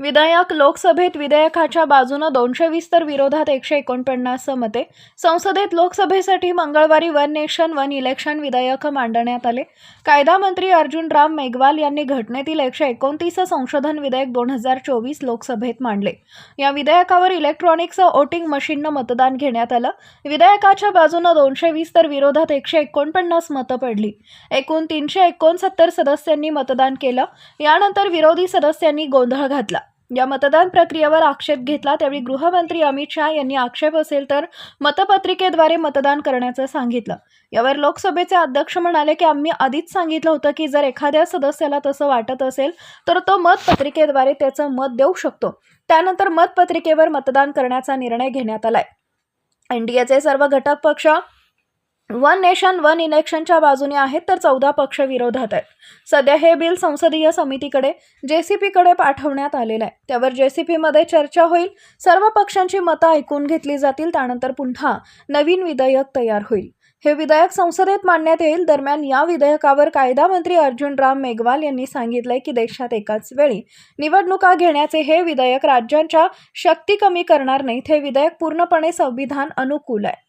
विधेयक लोकसभेत विधेयकाच्या बाजूनं दोनशे वीस तर विरोधात एकशे एकोणपन्नास मते. संसदेत लोकसभेसाठी मंगळवारी वन नेशन वन इलेक्शन विधेयक मांडण्यात आले. कायदा मंत्री अर्जुन राम मेघवाल यांनी घटनेतील एकशे एकोणतीस संशोधन विधेयक दोन हजार चोवीस लोकसभेत मांडले. या विधेयकावर इलेक्ट्रॉनिक्स वोटिंग मशीननं मतदान घेण्यात आलं. विधेयकाच्या बाजूनं दोनशे वीस तर विरोधात एकशे एकोणपन्नास मतं पडली. एकूण तीनशे एकोणसत्तर सदस्यांनी मतदान केलं. यानंतर विरोधी सदस्यांनी गोंधळ घातला. या मतदान प्रक्रियेवर आक्षेप घेतला त्यावेळी गृहमंत्री अमित शहा यांनी आक्षेप असेल तर मतपत्रिकेद्वारे मतदान करण्याचं सांगितलं. यावर लोकसभेचे अध्यक्ष म्हणाले की आम्ही आधीच सांगितलं होतं की जर एखाद्या सदस्याला तसं वाटत असेल तर तो मतपत्रिकेद्वारे त्याचं मत देऊ शकतो. त्यानंतर मतपत्रिकेवर मतदान करण्याचा निर्णय घेण्यात आलाय. एनडीएचे सर्व घटक पक्ष वन नेशन वन इलेक्शनच्या बाजूने आहेत तर चौदा पक्ष विरोधात आहेत. सध्या हे बिल संसदीय समितीकडे जेसीपीकडे पाठवण्यात आलेलं आहे. त्यावर जेसीपीमध्ये चर्चा होईल सर्व पक्षांची मतं ऐकून घेतली जातील त्यानंतर पुन्हा नवीन विधेयक तयार होईल. हे विधेयक संसदेत मांडण्यात येईल दरम्यान या विधेयकावर कायदा मंत्री अर्जुन राम मेघवाल यांनी सांगितलंय की देशात एकाच वेळी निवडणुका घेण्याचे हे विधेयक राज्यांच्या शक्ती कमी करणार नाहीत. हे विधेयक पूर्णपणे संविधान अनुकूल आहे.